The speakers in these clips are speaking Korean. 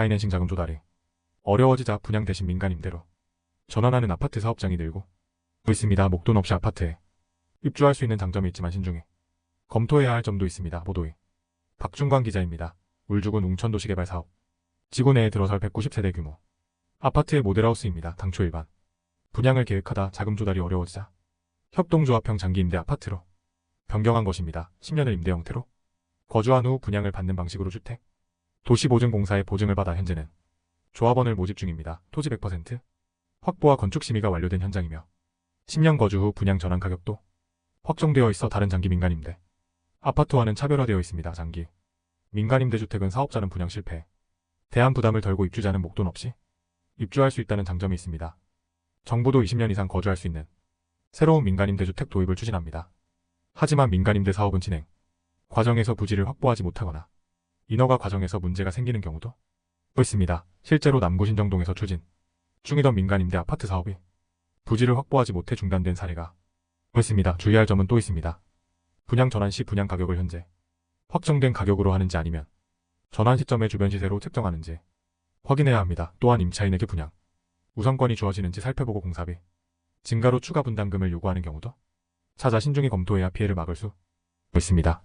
파이낸싱 자금 조달이 어려워지자 분양 대신 민간 임대로 전환하는 아파트 사업장이 늘고 있습니다. 목돈 없이 아파트에 입주할 수 있는 장점이 있지만 신중히 검토해야 할 점도 있습니다. 보도에 박준광 기자입니다. 울주군 웅천도시개발 사업 지구 내에 들어설 190세대 규모 아파트의 모델하우스입니다. 당초 일반 분양을 계획하다 자금 조달이 어려워지자 협동조합형 장기 임대 아파트로 변경한 것입니다. 10년을 임대 형태로 거주한 후 분양을 받는 방식으로 주택 도시보증공사의 보증을 받아 현재는 조합원을 모집 중입니다. 토지 100% 확보와 건축 심의가 완료된 현장이며 10년 거주 후 분양 전환 가격도 확정되어 있어 다른 장기 민간임대 아파트와는 차별화되어 있습니다. 장기 민간임대 주택은 사업자는 분양 실패 대한 부담을 덜고 입주자는 목돈 없이 입주할 수 있다는 장점이 있습니다. 정부도 20년 이상 거주할 수 있는 새로운 민간임대 주택 도입을 추진합니다. 하지만 민간임대 사업은 진행 과정에서 부지를 확보하지 못하거나 인허가 과정에서 문제가 생기는 경우도 있습니다. 실제로 남구 신정동에서 추진 중이던 민간임대 아파트 사업이 부지를 확보하지 못해 중단된 사례가 있습니다. 주의할 점은 또 있습니다. 분양 전환 시 분양 가격을 현재 확정된 가격으로 하는지 아니면 전환 시점의 주변 시세로 책정하는지 확인해야 합니다. 또한 임차인에게 분양 우선권이 주어지는지 살펴보고 공사비 증가로 추가 분담금을 요구하는 경우도 찾아 신중히 검토해야 피해를 막을 수 있습니다.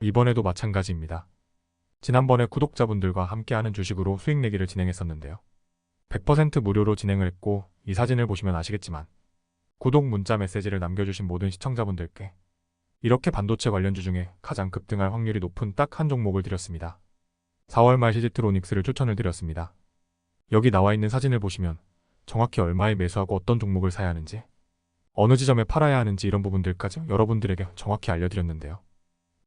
이번에도 마찬가지입니다. 지난번에 구독자분들과 함께하는 주식으로 수익 내기를 진행했었는데요. 100% 무료로 진행을 했고 이 사진을 보시면 아시겠지만 구독 문자 메시지를 남겨주신 모든 시청자분들께 이렇게 반도체 관련주 중에 가장 급등할 확률이 높은 딱 한 종목을 드렸습니다. 4월 말 시지트로닉스를 추천을 드렸습니다. 여기 나와 있는 사진을 보시면 정확히 얼마에 매수하고 어떤 종목을 사야 하는지 어느 지점에 팔아야 하는지 이런 부분들까지 여러분들에게 정확히 알려드렸는데요.